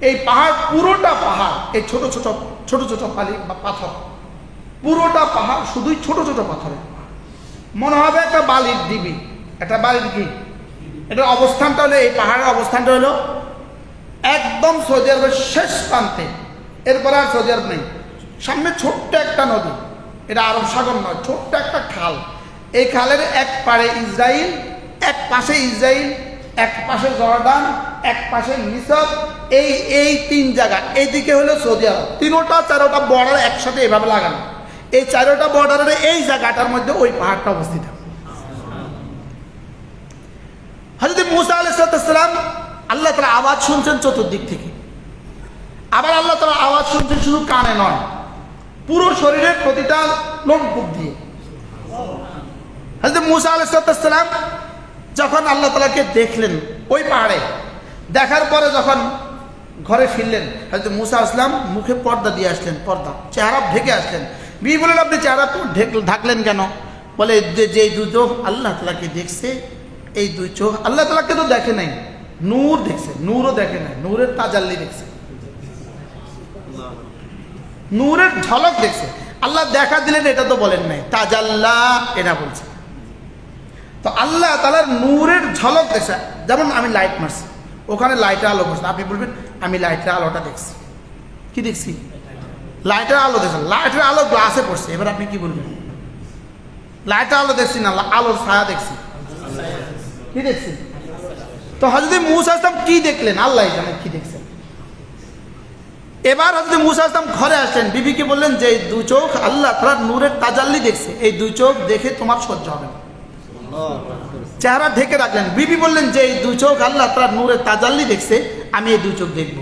এই পাহাড়, পুরোটা পাহাড়, এই ছোট ছোট ছোট ছোট পালি বা পাথর, পুরোটা পাহাড় শুধুই ছোট ছোট পাথরের মনে হবে একটা বালির ডিবি। একটা বালির কি? এটার অবস্থানটা হলো, এই পাহাড়ের অবস্থানটা হলো একদম সৌদি আরবের শেষ প্রান্তে। এরপরে আর সৌদি আরব নেই। সামনে ছোট্ট একটা নদী। এটা আরব সাগর নয়, ছোট্ট একটা খাল। এই খালের এক পারে ইসরায়েল এক পাশে ইসরায়েল এক পাশে জর্ডান এক পাশে মিসর এই এই তিন জায়গা। এইদিকে হলো সৌদি আরব। তিনোটা, চারোটা বর্ডার একসাথে এভাবে লাগানো। এই চারোটা বর্ডারের এই জায়গাটার মধ্যে ওই পাহাড়টা অবস্থিত। হজরত মুসা আলাইসালাম আল্লাহ তালা আওয়াজ শুনছেন চতুর্দিক থেকে। আবার আল্লাহ তালা আওয়াজ শুনছেন শুধু কানে নয়। পুরো শরীরের প্রতিটা লোমকূপ দিয়ে। হজরত মুসা আলাইসালাম যখন আল্লাহ তালাকে দেখলেন ওই পাহাড়ে, দেখার পরে যখন ঘরে ফিরলেন হয়তো মুসা আসলাম, মুখে পর্দা দিয়ে আসলেন, পর্দা, চেহারা ঢেকে আসলেন। বিয়ে বললেন, আপনি চেহারা ঢেক- ঢাকলেন কেন? বলে, যে যে দুই চোখ আল্লাহ তালাকে দেখছে, এই দুই চোখ আল্লাহ তালাকে তো দেখে নাই। নূর দেখছে, নূরও দেখে নাই, নূরের তাজাল্লি দেখছে। নূরের ঝলক দেখছে। আল্লাহ দেখা দিলেন, এটা তো বলেন নাই। তাজাল্লা, এটা বলছে। তো আল্লাহ তালার নূরের ঝলক দেখছে। যেমন আমি লাইট মারছি। ওখানে লাইটের আলো করছে আপনি বলবেন, আমি লাইটের আলোটা দেখছি। কি দেখছি? লাইটের আলো দেখছেন। লাইটের আলো গ্লাসে পড়ছে। এবার আপনি কি বলবেন? লাইটের আলো দেখছি না আলোর ছায়া দেখছি। কি দেখছি? তো হজরত মুসা আসলাম কি দেখলেন? আল্লাহ জানে কি দেখছেন। এবার হজরত মুসা আসলাম ঘরে আসলেন। বিবিকে বললেন, যে এই দু চোখ আল্লাহ তার নূরের তাজাল্লি দেখছে। এই দুই চোখ দেখে তোমার সহ্য হবে না। চেহারা ঢেকে রাখলেন। বিবি বললেন যে এই দু চোখ আল্লাহ তার নূরের তাজাল্লি দেখছে আমি এই দু চোখ দেখব।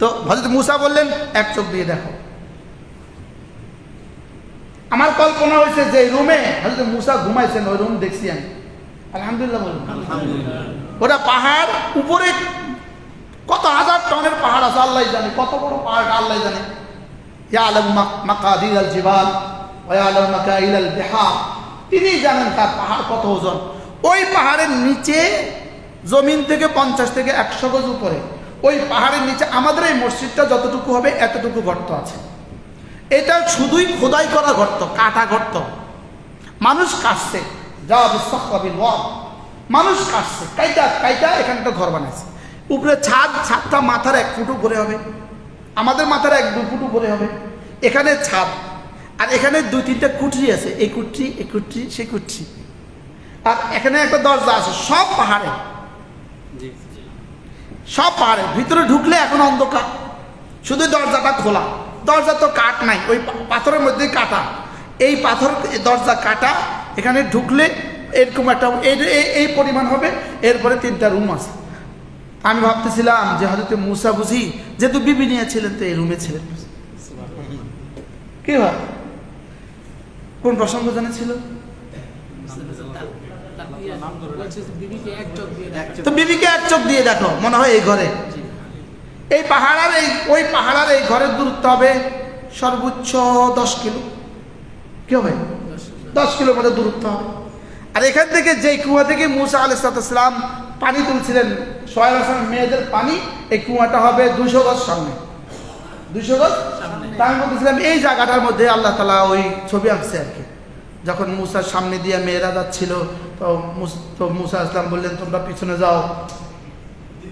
তো হজরত মুসা বললেন এক চোখ দিয়ে দেখো। আমার কল্পনা হয়েছে যে রুমে হজরত মুসা ঘুমাইছেন ওই রুম দেখছি আমি। আলহামদুলিল্লাহ বলুন। ওটা পাহাড় উপরে কত হাজার টনের পাহাড় আছে আল্লাহ জানে। কত বড় পাহাড় আল্লাহ জানে। ইয়ালাম মাকাদির আল জিবাল ওয়ালাম মাকাইল আল বিহার। তিনি জানেন তার পাহাড় কত ওজন। ওই পাহাড়ের নিচে, জমিন থেকে পঞ্চাশ থেকে একশো গজ উপরে, ওই পাহাড়ের নিচে আমাদের এই মসজিদটা যতটুকু হবে, এতটুকু গর্ত আছে। এটা শুধুই খোদাই করা গর্ত, কাটা গর্ত। মানুষ কাটছে যা বিশ্বকবিল মানুষ কাটছে, কাইটা কাইটা এখানে একটা ঘর বানাইছে। উপরে ছাদ, ছাদটা মাথার এক ফুট উপরে হবে। আমাদের মাথার এক দু ফুট উপরে হবে। এখানে ছাদ আর এখানে দুই তিনটা কুঠরি আছে। এই কুঠরি এই কুঠরি সেই কুঠরি আর এখানে একটা দরজা আছে সব পাহাড়ে। সব পাহাড়ে। ভিতরে ঢুকলে এখন অন্ধকার। শুধু দরজাটা খোলা। দরজা তো কাঠ নাই ওই পাথরের মধ্যে কাটা। এই পাথর দরজা কাটা এখানে ঢুকলে এরকম একটা এই- পরিমাণ হবে এরপরে তিনটা রুম আছে। আমি ভাবতেছিলাম যে হয়তো মুসা বুঝি যেহেতু বিবি নিয়েছিলেন তো এই রুমে ছিলেন। কি হয় কোন প্রসঙ্গ জানা ছিল তো বিবিকে এক চোখ দিয়ে দেখো, মনে হয় এই ঘরে। এই পাহাড়ার এই, ওই পাহাড়ার এই ঘরের দূরত্ব হবে সর্বোচ্চ দশ কিলো। কি হবে? দশ কিলোর মধ্যে দূরত্ব হবে। আর এখান থেকে যেই কুয়া থেকে মুসা আলাইসালাম পানি তুলছিলেন সোহেল হাসান মেয়েদের পানি, এই কুয়াটা হবে দুশো গজ সামনে। দুশো গজ? তার বলতেছিলাম এই জায়গাটার মধ্যে আল্লাহ তালা ওই ছবি আঁকছে আর কি। যখন মুসার সামনে দিয়ে মেয়েরা যাচ্ছিল তো মুস- তো মুসা আসলাম বললেন তোমরা পিছনে যাও।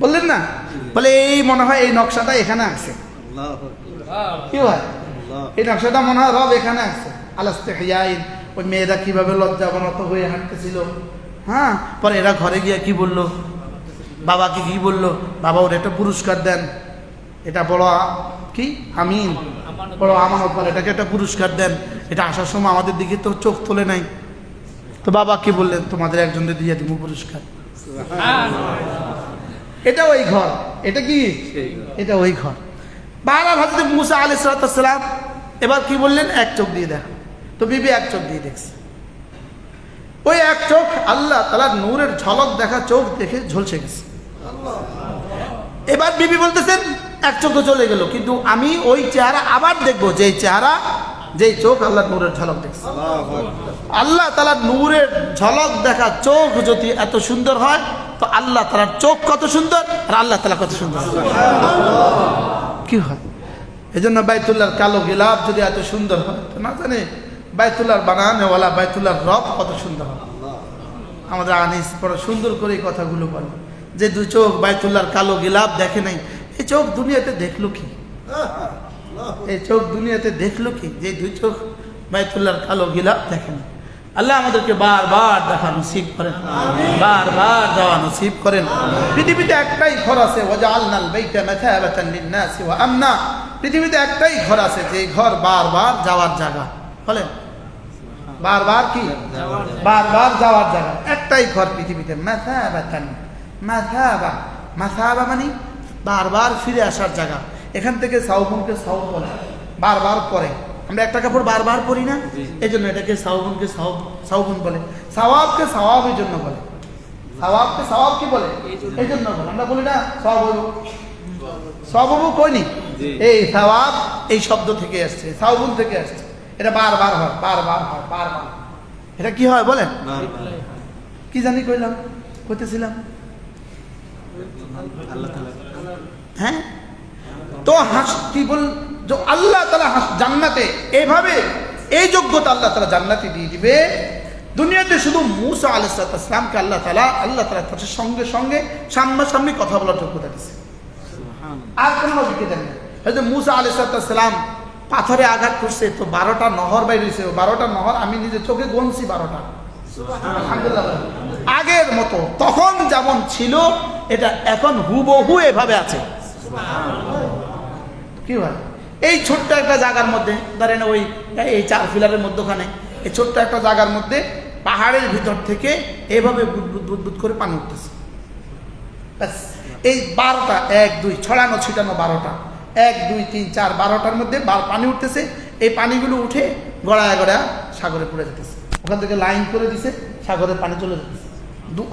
বললেন না? বলে এই মনে হয় এই নকশাটা এখানে আছে কি হয় এই নকশাটা মনে হয় রব এখানে আছে আলাস্তে হিয়াইন ওই মেয়েরা কীভাবে লজ্জাবনত হয়ে হাঁটতেছিল। হ্যাঁ? পরে এরা ঘরে গিয়ে কি বলল? বাবাকে কি বলল? বাবা ওর একটা পুরস্কার দেন। এটা বড় কি? আমিন। বড় আমানত বলে এটাকে একটা পুরস্কার দেন। এটা আসার সময় আমাদের দিকে তো চোখ তোলে নাই। তো বাবা কি বললেন? তোমাদের একজনকে দিয়ে দিব পুরস্কার। এটা ওই ঘর। এটা কি? এটা ওই ঘর। বাহার হজরত মুসা আলি এবার কি বললেন? এক চোখ দিয়ে দেখা। তো বিবি এক চোখ দিয়ে দেখছে। ওই এক চোখ আল্লাহ তালার নূরের ঝলক দেখা চোখ দেখে ঝলসে গেছে। এবার বিবি বলতেছেন এক চোখ চলে গেল, কিন্তু আমি ওই চেহারা আবার দেখব যে চেহারা, যেই চোখ আল্লাহ নূরের ঝলক দেখছে। আল্লাহ তালা নূরের ঝলক দেখা চোখ যদি এত সুন্দর হয়, তো আল্লাহ তালার চোখ কত সুন্দর আর আল্লাহ তালা কত সুন্দর। কি হয়? এই জন্য বাইতুল্লাহর কালো গিলাপ যদি এত সুন্দর হয়, তো না জানে বাইতুল্লাহর বানানেওয়ালা, বাইতুল্লাহর রব কত সুন্দর হয়। আমাদের আনিস বড় সুন্দর করে কথাগুলো বলে, যে দু চোখ বাইতুল্লাহর কালো গিলাপ দেখে নাই এই চোখ দুনিয়াতে দেখল কি? এই চোখ দুনিয়াতে দেখল কি? যে দুই চোখ বাইতুল্লাহর কালো গিলাপ দেখে না। আল্লাহ আমাদেরকে বারবার দেখা নসিব করেন। বারবার যাওয়া নসিব করেন। পৃথিবীতে একটাই ঘর আছে ওয়াজআলনাল বাইতা মাথাবাতান লিন-নাসি ওয়া আমনা। পৃথিবীতে একটাই ঘর আছে যে ঘর বারবার যাওয়ার জায়গা। বলেন। বারবার কি? বারবার যাওয়ার জায়গা। একটাই ঘর পৃথিবীতে মাথাবাতান। মাথাবা। মাথাবা মানে বারবার ফিরে আসার জায়গা। এখান থেকে সাউবনকে সাউব বলে। বারবার পরে। আমরা একটা কাপড় বারবার পরি না? এই জন্য এটাকে সাউবনকে সাউব সাউবন বলে। সাওয়াবকে সাওয়াবের জন্য বলে। সাওয়াবকে সাওয়াব কি বলে? এই জন্য বলে। আমরা বলি না সব সববু কইনি এই সাওয়াব এই শব্দ থেকে আসছে সাউবুন থেকে আসছে। এটা বারবার হয় বারবার হয় বারবার এটা কি হয় বলেন? কি জানি কইলাম কইতেছিলাম। হ্যাঁ? তো হাস কি বল আল্লাহ তালা জান্নাতে এইভাবে এই যোগ্যতা আল্লাহ তালা জান্নাতে দিয়ে দিবে। দুনিয়াতে শুধু মুসা আলাইসালামকে আল্লাহ তালা আল্লাহ তালা তার সঙ্গে সঙ্গে সামনাসামনি কথা বলার যোগ্যতা দিচ্ছে আর কোনো নবীকে দেন হয়তো মুসা আলাইসালাম পাথরে আঘাত করছে তো বারোটা নহর বাইরে হয়েছে বারোটা নহর আমি নিজে চোখে গনছি বারোটা। আগের মতো তখন যেমন ছিল এটা এখন হুবহু এভাবে আছে। কি হয়? এই ছোট্ট একটা জায়গার মধ্যে ধরেন ওই এই চার ফিলারের মধ্যখানে এই ছোট্ট একটা জায়গার মধ্যে পাহাড়ের ভিতর থেকে এভাবে বুদবুদ বুদবুদ করে পানি উঠতেছে। ব্যাস, এই বারোটা এক দুই ছড়ানো ছিটানো বারোটা। এক দুই তিন চার বারোটার মধ্যে পানি উঠতেছে। এই পানিগুলো উঠে গড়ায় গড়ায় সাগরে পড়ে যেতেছে। ওখান থেকে লাইন করে দিছে সাগরের পানি চলে যেতেছে।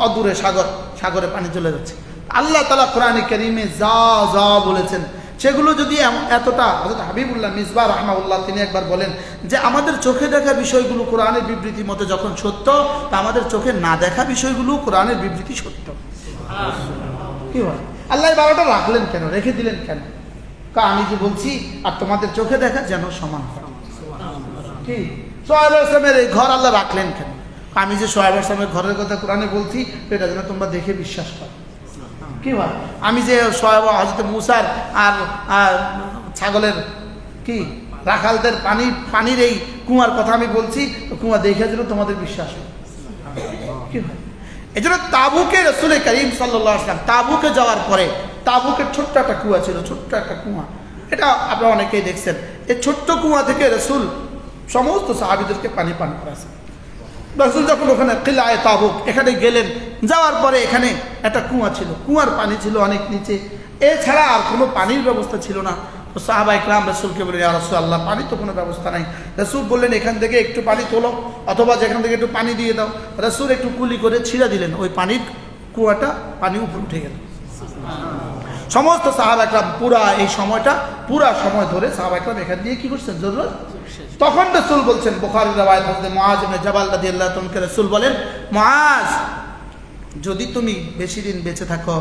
অদূরে সাগর, সাগরে পানি চলে যাচ্ছে। আল্লাহ তালা কোরআনে করিমে যা যা বলেছেন, সেগুলো যদি এতটা হযরত হাবিবুল্লাহ মিসবা রহমাউল্লাহ তিনি একবার বলেন যে আমাদের চোখে দেখা বিষয়গুলো কোরআনের বিবৃতি মতে যখন সত্য, তা আমাদের চোখে না দেখা বিষয়গুলো কোরআনের বিবৃতি সত্য। কি হয় আল্লাহ বারোটা রাখলেন কেন? রেখে দিলেন কেন? কা, আমি যে বলছি? আর তোমাদের চোখে দেখা যেন সমান হয়। কি? এই ঘর আল্লাহ রাখলেন কেন? আমি যে সোহেব আসলামের ঘরের কথা কোরআনে বলছি এটা যেন তোমরা দেখে বিশ্বাস করো। কি হয় আমি যে সোহেব হজরত মুসার আর ছাগলের কি, রাখালদের পানি, পানির এই কুয়ার কথা আমি বলছি কুয়া দেখে যেন তোমাদের বিশ্বাস হয়। কি হয় এই জন্য তাবুকে রসুল করিম সাল্লাহ আসলাম তাবুকে যাওয়ার পরে তাবুকের ছোট্ট একটা কুয়া ছিল, ছোট্ট একটা কুয়া। এটা আপনারা অনেকেই দেখছেন। এই ছোট্ট কুয়া থেকে রসুল সমস্ত সাহাবিদেরকে পানি পান করাছে রসুল যখন ওখানে কিলায় তাবুক, এখানে গেলেন, যাওয়ার পরে এখানে একটা কুয়া ছিল, কুয়ার পানি ছিল অনেক নিচে। এছাড়া আর কোনো পানির ব্যবস্থা ছিল না। তো সাহাবা ইকরাম রসুলকে বলে রসুল আল্লাহ পানি তো কোনো ব্যবস্থা নাই। রসুল বললেন, এখান থেকে একটু পানি তোলো, অথবা যেখান থেকে একটু পানি দিয়ে দাও। রসুল একটু কুলি করে ছিঁড়া দিলেন। ওই পানির কুয়াটা পানি উপরে উঠে গেল। সমস্ত সাহাবা একরাম পুরা এই সময়টা পুরা সময় ধরে সাহাবা একরাম এখান দিয়ে কি করছেন? জরুরত তখন রসুল বলছেন বোখারি রাবায়ত মহাজ জবাল রাদি আল্লাহ তোমাকে রসুল বলেন মহাজ যদি তুমি বেশি দিন বেঁচে থাকো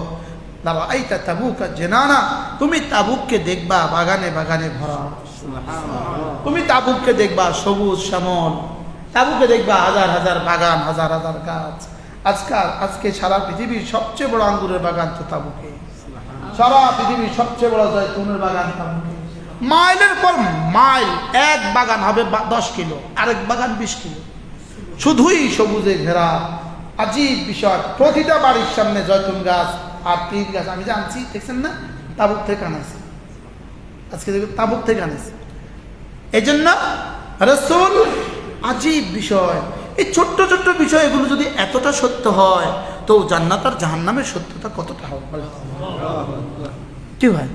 দাবা এই তা তাবুক জেনানা তুমি তাবুককে দেখবা বাগানে বাগানে ভরা। তুমি তাবুককে দেখবা সবুজ শ্যামল তাবুকে দেখবা হাজার হাজার বাগান হাজার হাজার গাছ। আজকাল আজকে সারা পৃথিবীর সবচেয়ে বড় আঙ্গুরের বাগান তো তাবুকে। সারা পৃথিবীর সবচেয়ে বড় জয়তুনের বাগান মাইলের পর মাইল এক বাগান হবে দশ কিলো, আরেক বাগান বিশ কিলো। শুধুই সবুজে ঘেরা, আজীব বিষয় প্রতিটা বাড়ির সামনে জয়তুন গাছ আর তিন গাছ। আমি জানছি দেখছেন না? তাবুক থেকে আনাইছি আজকে তাবুক থেকে আনাইছি এই জন্য রসুল আজীব বিষয়। এই ছোট্ট ছোট্ট বিষয় এগুলো যদি এতটা সত্য হয় তো জান্নাত আর জাহান্নামের সত্যতা কতটা হবে? কি হয়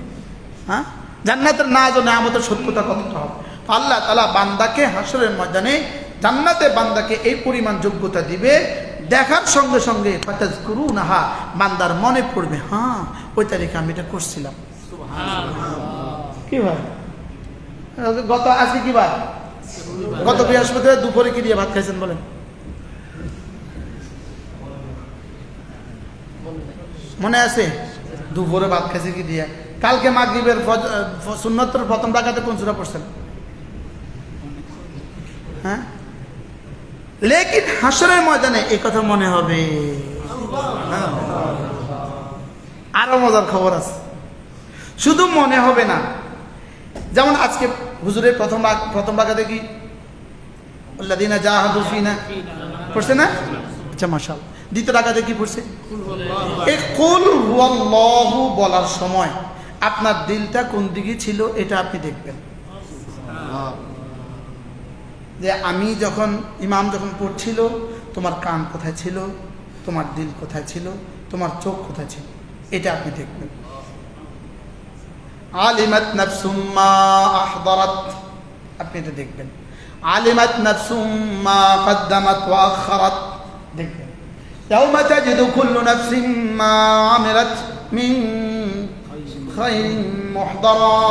হ্যাঁ? জান্নাতের না জানে আমাদের সত্যতা কতটা হবে। তো আল্লাহ তালা বান্দাকে হাসরের ময়দানে জান্নাতে বান্দাকে এই পরিমাণ যোগ্যতা দিবে। দেখার সঙ্গে সঙ্গে ফাতাজ করু নাহা বান্দার মনে পড়বে হ্যাঁ ওই তারিখে আমি এটা করছিলাম। কি ভাই? গত আজকে কি বার গত বৃহস্পতিবার দুপুরে কি দিয়ে ভাত খাইছেন বলেন? মনে আছে? দুপুরে ভাত খাইছে কি দিয়ে? কালকে মাগরিবের সুন্নতর প্রথম ডাকাতে কোন সুরা পড়ছেন? হ্যাঁ? লেকিন হাসরের ময়দানে এই কথা মনে হবে। আরও মজার খবর আছে। শুধু মনে হবে না, যেমন আজকে হুজুরের প্রথম প্রথম বাগাতে কি? আল্লাদিনা ফিনা। পড়ছে না? আচ্ছা মাশাল দ্বিতীয় ডাকাতে কি পড়ছে? এই কুল হুয়াল্লাহু বলার সময় আপনার দিলটা কোন দিকে ছিল এটা আপনি দেখবেন। যে আমি যখন ইমাম যখন পড়ছিল তোমার কান কোথায় ছিল? তোমার দিল কোথায় ছিল? তোমার চোখ কোথায় ছিল? এটা আপনি দেখবেন। আলিমাত নাফসুম মা আহদারাত। আপনি এটা দেখবেন। আলিমাত নাফসুম মা কদ্দামাত ওয়া আখারাত। দেখবেন। يوم تجد كل نفس ما عملت من خير محضرا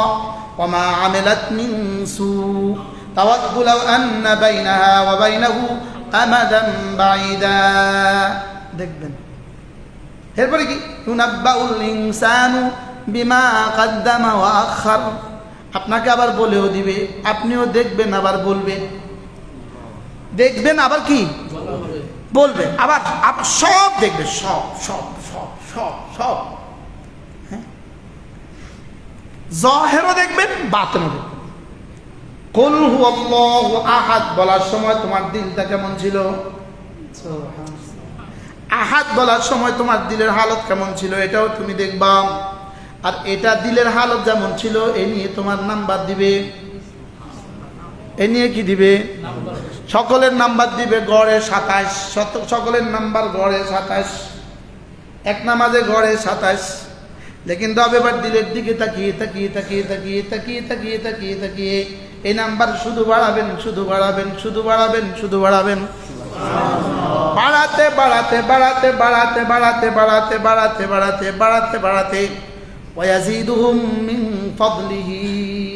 وما عملت من سوء تود لو أن بينها وبينه أمدا بعيدا দেখবেন এরপরে কি ইউনাব্বাউল ইনসানু বিমা কাদ্দামা ওয়া আখার আপনাকে আবার বলেও দিবে আপনিও দেখবেন আবার বলবেন দেখবেন আবার কি বলা হবে বলবে। আবার আবার সব দেখবে সব সব সব সব সব। হ্যাঁ? জহেরও দেখবেন বাতনও দেখবেন। কুল হুয়াল্লাহু আহাদ বলার সময় তোমার দিলটা কেমন ছিল? আহাদ বলার সময় তোমার দিলের হালত কেমন ছিল এটাও তুমি দেখবা আর এটা দিলের হালত যেমন ছিল এ নিয়ে তোমার নাম্বার দিবে। এ নিয়ে কি দিবে? সকলের নাম্বার দিবে গড়ে সাতাশ সকলের নাম্বার গড়ে সাতাশ এক নামাজে গড়ে সাতাশ লেকিন তবে এবার দিলের দিকে তাকিয়ে তাকিয়ে তাকিয়ে তাকিয়ে তাকিয়ে তাকিয়ে তাকিয়ে তাকিয়ে এই নাম্বার শুধু বাড়াবেন শুধু বাড়াবেন শুধু বাড়াবেন শুধু বাড়াবেন। বাড়াতে বাড়াতে বাড়াতে বাড়াতে বাড়াতে বাড়াতে বাড়াতে বাড়াতে বাড়াতে বাড়াতে। ওয়াজিদুহুম মিন ফাদলিহি।